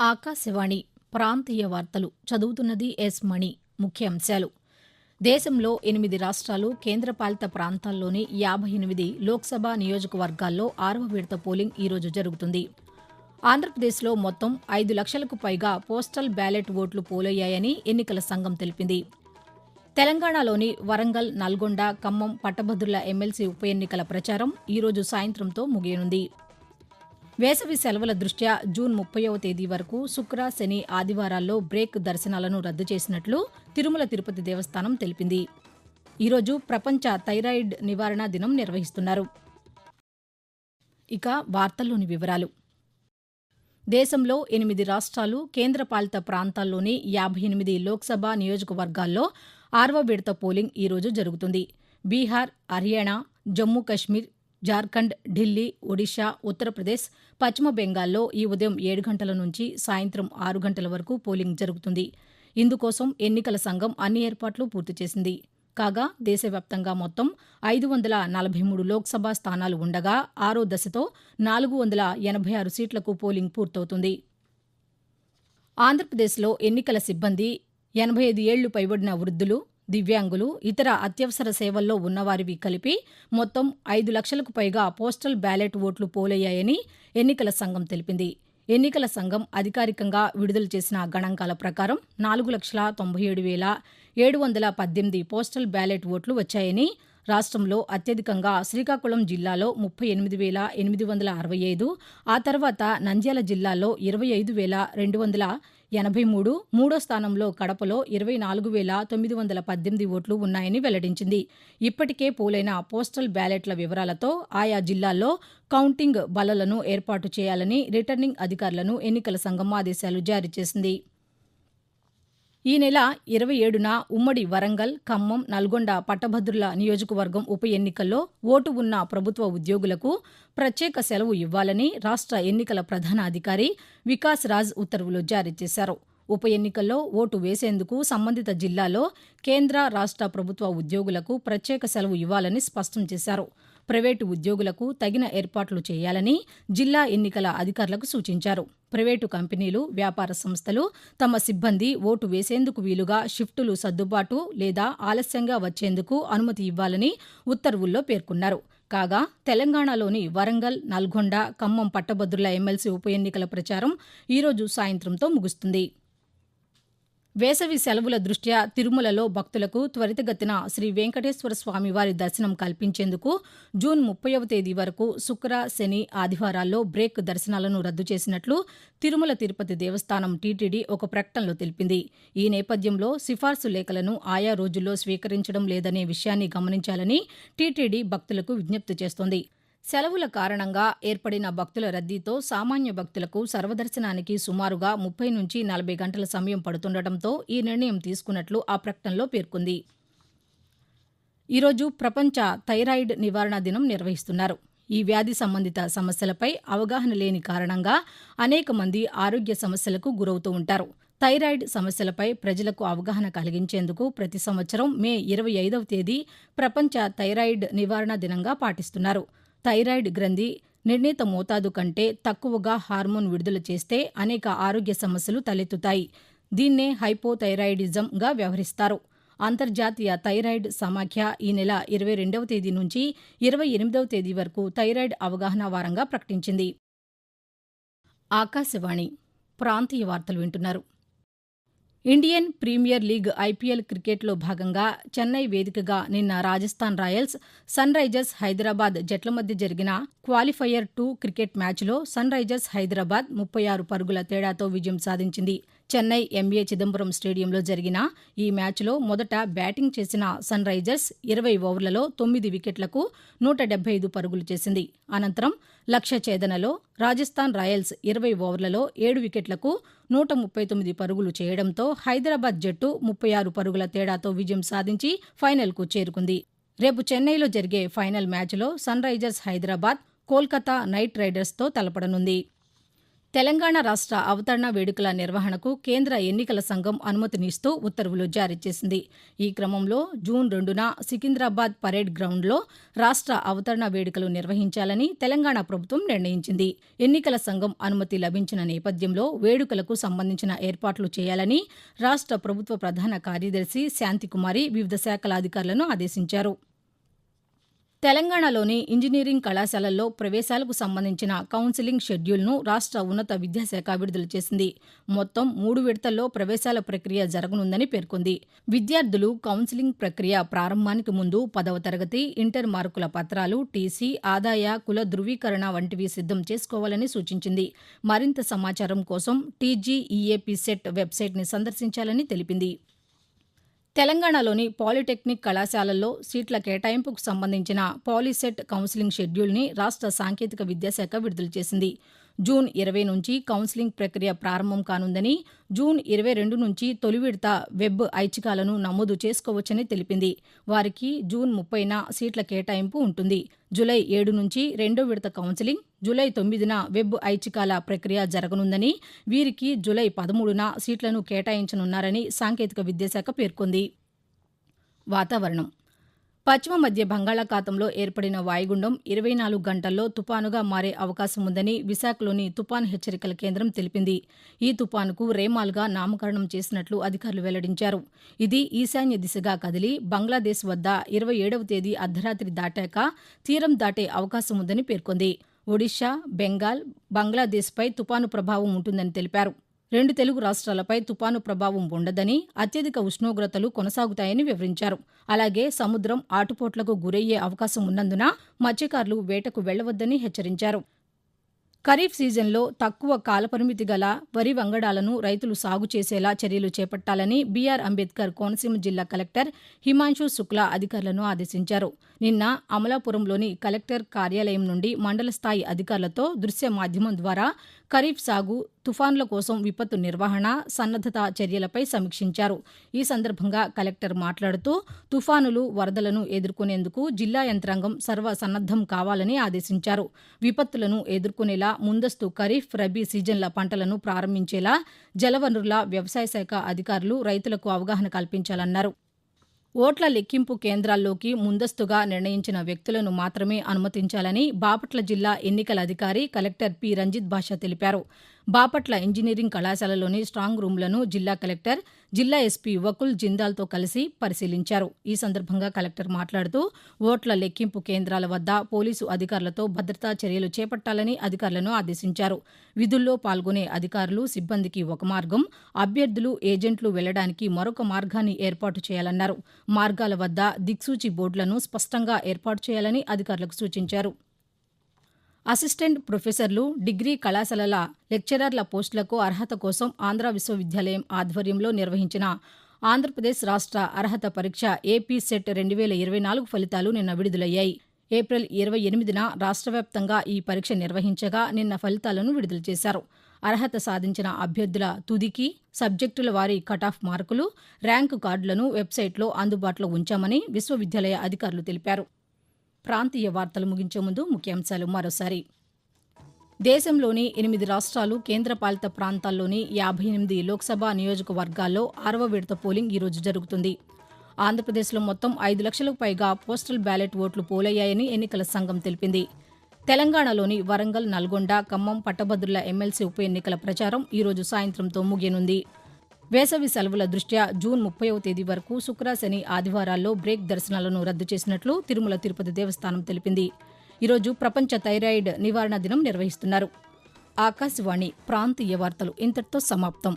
ఆకాశవాణి ప్రాంతీయ వార్తలు చదువుతున్నది ఎస్ మణి. ముఖ్యాంశాలు. దేశంలో ఎనిమిది రాష్ట్రాలు కేంద్రపాలిత ప్రాంతాల్లోని యాభై ఎనిమిది లోక్సభ నియోజకవర్గాల్లో ఆరవ విడత పోలింగ్ ఈరోజు జరుగుతుంది. ఆంధ్రప్రదేశ్లో మొత్తం ఐదు లక్షలకు పైగా పోస్టల్ బ్యాలెట్ ఓట్లు పోలయ్యాయని ఎన్నికల సంఘం తెలిపింది. తెలంగాణలోని వరంగల్ నల్గొండ ఖమ్మం పట్టభద్రుల ఎమ్మెల్సీ ఉప ఎన్నికల ప్రచారం ఈరోజు సాయంత్రంతో ముగియనుంది. వేసవి సెలవుల దృష్ట్యా జూన్ ముప్పైవ తేదీ వరకు శుక్ర శని ఆదివారాల్లో బ్రేక్ దర్శనాలను రద్దు చేసినట్లు తిరుమల తిరుపతి దేవస్థానం తెలిపింది. ఈరోజు ప్రపంచ థైరాయిడ్ నివారణ దినం నిర్వహిస్తున్నారు. ఇక వార్తల్లోని వివరాలు. దేశంలో ఎనిమిది రాష్ట్రాలు కేంద్రపాలిత ప్రాంతాల్లోని యాభై ఎనిమిది లోక్సభ నియోజకవర్గాల్లో ఆరవ విడత పోలింగ్ ఈరోజు జరుగుతుంది. బీహార్ హర్యానా జమ్మూ కశ్మీర్ జార్ఖండ్ ఢిల్లీ ఒడిషా ఉత్తరప్రదేశ్ పశ్చిమ బెంగాల్లో ఈ ఉదయం ఏడు గంటల నుంచి సాయంత్రం ఆరు గంటల వరకు పోలింగ్ జరుగుతుంది. ఇందుకోసం ఎన్నికల సంఘం అన్ని ఏర్పాట్లు పూర్తి చేసింది. కాగా దేశవ్యాప్తంగా మొత్తం ఐదు వందల నలభై మూడు లోక్సభ స్థానాలు ఉండగా ఆరో దశతో నాలుగు వందల ఎనభై ఆరు సీట్లకు పోలింగ్ పూర్తవుతుంది. ఆంధ్రప్రదేశ్లో ఎన్నికల సిబ్బంది ఎనభై ఐదు ఏళ్ళు పైబడిన వృద్ధులు దివ్యాంగులు ఇతర అత్యవసర సేవల్లో ఉన్నవారివి కలిపి మొత్తం ఐదు లక్షలకు పైగా పోస్టల్ బ్యాలెట్ ఓట్లు పోలయ్యాయని ఎన్నికల సంఘం తెలిపింది. ఎన్నికల సంఘం అధికారికంగా విడుదల చేసిన గణాంకాల ప్రకారం నాలుగు లక్షల తొంభై ఏడు వేల ఏడు వందల పద్దెనిమిది పోస్టల్ బ్యాలెట్ ఓట్లు వచ్చాయని రాష్ట్రంలో అత్యధికంగా శ్రీకాకుళం జిల్లాలో ముప్పై ఎనిమిది వేల ఎనిమిది వందల అరవై ఐదు ఆ తర్వాత నంద్యాల జిల్లాలో ఇరవై ఐదు వేల రెండు వందల ఎనభై మూడు మూడో స్థానంలో కడపలో ఇరవై నాలుగు వేల తొమ్మిది వందల పద్దెనిమిది ఓట్లు ఉన్నాయని వెల్లడించింది. ఇప్పటికే పోలైన పోస్టల్ బ్యాలెట్ల వివరాలతో ఆయా జిల్లాల్లో కౌంటింగ్ బలలను ఏర్పాటు చేయాలని రిటర్నింగ్ అధికారులను ఎన్నికల సంఘం ఆదేశాలు జారీ చేసింది. ఈ నెల ఇరవై ఏడున ఉమ్మడి వరంగల్ ఖమ్మం నల్గొండ పట్టభద్రుల నియోజకవర్గం ఉప ఎన్నికల్లో ఓటు ఉన్న ప్రభుత్వ ఉద్యోగులకు ప్రత్యేక సెలవు ఇవ్వాలని రాష్ట్ర ఎన్నికల ప్రధాన అధికారి వికాస్ రాజ్ ఉత్తర్వులు జారీ చేశారు. ఉప ఎన్నికల్లో ఓటు వేసేందుకు సంబంధిత జిల్లాలో కేంద్ర రాష్ట్ర ప్రభుత్వ ఉద్యోగులకు ప్రత్యేక సెలవు ఇవ్వాలని స్పష్టం చేశారు. ప్రైవేటు ఉద్యోగులకు తగిన ఏర్పాట్లు చేయాలని జిల్లా ఎన్నికల అధికారులకు సూచించారు. ప్రైవేటు కంపెనీలు వ్యాపార సంస్థలు తమ సిబ్బంది ఓటు వేసేందుకు వీలుగా షిఫ్టులు సర్దుబాటు లేదా ఆలస్యంగా వచ్చేందుకు అనుమతి ఇవ్వాలని ఉత్తర్వుల్లో పేర్కొన్నారు. కాగా తెలంగాణలోని వరంగల్ నల్గొండ ఖమ్మం పట్టభద్రుల ఎమ్మెల్సీ ఉప ఎన్నికల ప్రచారం ఈరోజు సాయంత్రంతో ముగుస్తుంది. వేసవి సెలవుల దృష్ట్యా తిరుమలలో భక్తులకు త్వరితగతిన శ్రీ వెంకటేశ్వర స్వామివారి దర్శనం కల్పించేందుకు జూన్ ముప్పైవ తేదీ వరకు శుక్ర శని ఆదివారాల్లో బ్రేక్ దర్శనాలను రద్దు చేసినట్లు తిరుమల తిరుపతి దేవస్థానం టీటీడీ ఒక ప్రకటనలో తెలిపింది. ఈ నేపథ్యంలో సిఫార్సు లేఖలను ఆయా రోజుల్లో స్వీకరించడం లేదనే విషయాన్ని గమనించాలని టీటీడీ భక్తులకు విజ్ఞప్తి చేస్తోంది. సెలవుల కారణంగా ఏర్పడిన భక్తుల రద్దీతో సామాన్య భక్తులకు సర్వదర్శనానికి సుమారుగా ముప్పై నుంచి నలభై గంటల సమయం పడుతుండటంతో ఈ నిర్ణయం తీసుకున్నట్లు ఆ ప్రకటనలో పేర్కొంది. ఈరోజు ప్రపంచ థైరాయిడ్ నివారణ దినం నిర్వహిస్తున్నారు. ఈ వ్యాధి సంబంధిత సమస్యలపై అవగాహన లేని కారణంగా అనేక మంది ఆరోగ్య సమస్యలకు గురవుతూ ఉంటారు. థైరాయిడ్ సమస్యలపై ప్రజలకు అవగాహన కలిగించేందుకు ప్రతి సంవత్సరం మే ఇరవై ఐదవ తేదీ ప్రపంచ థైరాయిడ్ నివారణ దినంగా పాటిస్తున్నారు. థైరాయిడ్ గ్రంథి నిర్ణీత మోతాదు కంటే తక్కువగా హార్మోన్ విడుదల చేస్తే అనేక ఆరోగ్య సమస్యలు తలెత్తుతాయి. దీన్నే హైపోథైరాయిడిజంగా వ్యవహరిస్తారు. అంతర్జాతీయ థైరాయిడ్ సమాఖ్య ఈ నెల ఇరవై రెండవ తేదీ నుంచి ఇరవై ఎనిమిదవ తేదీ వరకు థైరాయిడ్ అవగాహన వారంగా ప్రకటించింది. ఆకాశవాణి ప్రాంతీయ వార్తలు వింటున్నారు. ఇండియన్ ప్రీమియర్ లీగ్ ఐపీఎల్ క్రికెట్లో భాగంగా చెన్నై వేదికగా నిన్న Rajasthan Royals Sunrisers Hyderabad జట్ల మధ్య జరిగిన క్వాలిఫైయర్ టూ క్రికెట్ మ్యాచ్లో సన్ రైజర్స్ హైదరాబాద్ ముప్పై ఆరు పరుగుల తేడాతో విజయం సాధించింది. చెన్నై ఎంఏ చిదంబరం స్టేడియంలో జరిగిన ఈ మ్యాచ్లో మొదట బ్యాటింగ్ చేసిన సన్ రైజర్స్ ఇరవై ఓవర్లలో తొమ్మిది వికెట్లకు నూట డెబ్బై ఐదు పరుగులు చేసింది. అనంతరం లక్ష్య ఛేదనలో రాజస్థాన్ రాయల్స్ ఇరవై ఓవర్లలో ఏడు వికెట్లకు నూట ముప్పై తొమ్మిది పరుగులు చేయడంతో హైదరాబాద్ జట్టు ముప్పై ఆరు పరుగుల తేడాతో విజయం సాధించి ఫైనల్కు చేరుకుంది. రేపు చెన్నైలో జరిగే ఫైనల్ మ్యాచ్లో Sunrisers Hyderabad Kolkata Knight రైడర్స్తో తలపడనుంది. తెలంగాణ రాష్ట్ర అవతరణ వేడుకల నిర్వహణకు కేంద్ర ఎన్నికల సంఘం అనుమతినిస్తూ ఉత్తర్వులు జారీ చేసింది. ఈ క్రమంలో జూన్ రెండున సికింద్రాబాద్ పరేడ్ గ్రౌండ్లో రాష్ట్ర అవతరణ వేడుకలు నిర్వహించాలని తెలంగాణ ప్రభుత్వం నిర్ణయించింది. ఎన్నికల సంఘం అనుమతి లభించిన నేపథ్యంలో వేడుకలకు సంబంధించిన ఏర్పాట్లు చేయాలని రాష్ట్ర ప్రభుత్వ ప్రధాన కార్యదర్శి శాంతికుమారి వివిధ శాఖల అధికారులను ఆదేశించారు. తెలంగాణలోని ఇంజనీరింగ్ కళాశాలల్లో ప్రవేశాలకు సంబంధించిన కౌన్సిలింగ్ షెడ్యూల్ను రాష్ట్ర ఉన్నత విద్యాశాఖ విడుదల చేసింది. మొత్తం మూడు విడతల్లో ప్రవేశాల ప్రక్రియ జరగనుందని పేర్కొంది. విద్యార్థులు కౌన్సిలింగ్ ప్రక్రియ ప్రారంభానికి ముందు పదవ తరగతి ఇంటర్ మార్కుల పత్రాలు టీసీ ఆదాయ కుల ధృవీకరణ వంటివి సిద్ధం చేసుకోవాలని సూచించింది. మరింత సమాచారం కోసం టీజీఈఏపీ సెట్ వెబ్సైట్ని సందర్శించాలని తెలిపింది. తెలంగాణలోని పాలిటెక్నిక్ కళాశాలల్లో సీట్ల కేటాయింపుకు సంబంధించిన పాలిసెట్ కౌన్సిలింగ్ షెడ్యూల్ని రాష్ట్ర సాంకేతిక విద్యాశాఖ విడుదల చేసింది. జూన్ ఇరవై నుంచి కౌన్సిలింగ్ ప్రక్రియ ప్రారంభం కానుందని జూన్ ఇరవై రెండు నుంచి తొలి విడత వెబ్ ఐచ్ఛికాలను నమోదు చేసుకోవచ్చని తెలిపింది. వారికి జూన్ ముప్పైన సీట్ల కేటాయింపు ఉంటుంది. జులై ఏడు నుంచి రెండో విడత కౌన్సిలింగ్ జులై తొమ్మిదిన వెబ్ ఐచ్ఛికాల ప్రక్రియ జరగనుందని వీరికి జులై పదమూడున సీట్లను కేటాయించనున్నారని సాంకేతిక విద్యాశాఖ పేర్కొంది. వాతావరణం పశ్చిమ మధ్య బంగాళాఖాతంలో ఏర్పడిన వాయుగుండం ఇరవై నాలుగు గంటల్లో తుపానుగా మారే అవకాశం ఉందని విశాఖలోని తుపాను హెచ్చరికల కేంద్రం తెలిపింది. ఈ తుపానుకు రేమాల్గా నామకరణం చేసినట్లు అధికారులు వెల్లడించారు. ఇది ఈశాన్య దిశగా కదిలి బంగ్లాదేశ్ వద్ద ఇరవై ఏడవ తేదీ అర్ధరాత్రి దాటాక తీరం దాటే అవకాశం ఉందని పేర్కొంది. ఒడిషా బెంగాల్ బంగ్లాదేశ్పై తుపాను ప్రభావం ఉంటుందని తెలిపారు. రెండు తెలుగు రాష్ట్రాలపై తుపాను ప్రభావం ఉండదని అత్యధిక ఉష్ణోగ్రతలు కొనసాగుతాయని వివరించారు. అలాగే సముద్రం ఆటుపోట్లకు గురయ్యే అవకాశం ఉన్నందున మత్స్యకారులు వేటకు వెళ్ళవద్దని హెచ్చరించారు. ఖరీఫ్ సీజన్లో తక్కువ కాలపరిమితి గల వరి వంగడాలను రైతులు సాగు చేసేలా చర్యలు చేపట్టాలని బీఆర్ అంబేద్కర్ కోనసీమ జిల్లా కలెక్టర్ హిమాంశు శుక్లా అధికారులను ఆదేశించారు. నిన్న అమలాపురంలోని కలెక్టర్ కార్యాలయం నుండి మండల స్థాయి అధికారులతో దృశ్య మాధ్యమం ద్వారా ఖరీఫ్ సాగు తుఫాన్ల కోసం విపత్తు నిర్వహణ సన్నద్దత చర్యలపై సమీక్షించారు. ఈ సందర్భంగా కలెక్టర్ మాట్లాడుతూ తుఫానులు వరదలను ఎదుర్కొనేందుకు జిల్లా యంత్రాంగం సర్వసన్నద్దం కావాలని ఆదేశించారు. విపత్తులను ఎదుర్కొనేలా ముందస్తు ఖరీఫ్ రబీ సీజన్ల పంటలను ప్రారంభించేలా జలవనరుల వ్యవసాయ శాఖ అధికారులు రైతులకు అవగాహన కల్పించాలన్నారు. ఓట్ల లెక్కింపు కేంద్రాల్లోకి ముందస్తుగా నిర్ణయించిన వ్యక్తులను మాత్రమే అనుమతించాలని బాపట్ల జిల్లా ఎన్నికల అధికారి కలెక్టర్ పి. రంజిత్ భాష తెలిపారు. బాపట్ల ఇంజనీరింగ్ కళాశాలలోని స్ట్రాంగ్ రూమ్లను జిల్లా కలెక్టర్ జిల్లా ఎస్పీ వకుల్ జిందాల్తో కలిసి పరిశీలించారు. ఈ సందర్భంగా కలెక్టర్ మాట్లాడుతూ ఓట్ల లెక్కింపు కేంద్రాల వద్ద పోలీసు అధికారులతో భద్రతా చర్యలు చేపట్టాలని అధికారులను ఆదేశించారు. విధుల్లో పాల్గొనే అధికారులు సిబ్బందికి ఒక మార్గం అభ్యర్థులు ఏజెంట్లు వెళ్ళడానికి మరొక మార్గాన్ని ఏర్పాటు చేయాలన్నారు. మార్గాల వద్ద దిక్సూచి బోర్డులను స్పష్టంగా ఏర్పాటు చేయాలని అధికారులకు సూచించారు. అసిస్టెంట్ ప్రొఫెసర్లు డిగ్రీ కళాశాలల లెక్చరర్ల పోస్టులకు అర్హత కోసం ఆంధ్ర విశ్వవిద్యాలయం ఆధ్వర్యంలో నిర్వహించిన ఆంధ్రప్రదేశ్ రాష్ట్ర అర్హత పరీక్ష ఏపీ సెట్ రెండు వేల ఇరవై నాలుగు ఫలితాలు నిన్న విడుదలయ్యాయి. ఏప్రిల్ ఇరవై ఎనిమిదిన రాష్ట్ర వ్యాప్తంగా ఈ పరీక్ష నిర్వహించగా నిన్న ఫలితాలను విడుదల చేశారు. అర్హత సాధించిన అభ్యర్థుల తుదికి సబ్జెక్టుల వారి కటాఫ్ మార్కులు ర్యాంకు కార్డులను వెబ్సైట్లో అందుబాటులో ఉంచామని విశ్వవిద్యాలయ అధికారులు తెలిపారు. ప్రాంతీయ వార్తలు ముగించే ముందు ముఖ్యాంశాలు మరోసారి. దేశంలోని ఎనిమిది రాష్ట్రాలు కేంద్రపాలిత ప్రాంతాల్లోని యాభై ఎనిమిది లోక్సభ నియోజకవర్గాల్లో ఆరవ విడత పోలింగ్ ఈరోజు జరుగుతుంది. ఆంధ్రప్రదేశ్లో మొత్తం ఐదు లక్షలకు పైగా పోస్టల్ బ్యాలెట్ ఓట్లు పోలయ్యాయని ఎన్నికల సంఘం తెలిపింది. తెలంగాణలోని వరంగల్ నల్గొండ ఖమ్మం పట్టభద్రుల ఎమ్మెల్సీ ఉప ఎన్నికల ప్రచారం ఈరోజు సాయంత్రంతో ముగియనుంది. వేసవి సెలవుల దృష్ట్యా జూన్ ముప్పైవ తేదీ వరకు శుక్ర శని ఆదివారాల్లో బ్రేక్ దర్శనాలను రద్దు చేసినట్లు తిరుమల తిరుపతి దేవస్థానం తెలిపింది. ఈరోజు ప్రపంచ థైరాయిడ్ నివారణ దినం నిర్వహిస్తున్నారు. ఆకాశవాణి ప్రాంతీయ వార్తలు ఇంతటితో సమాప్తం.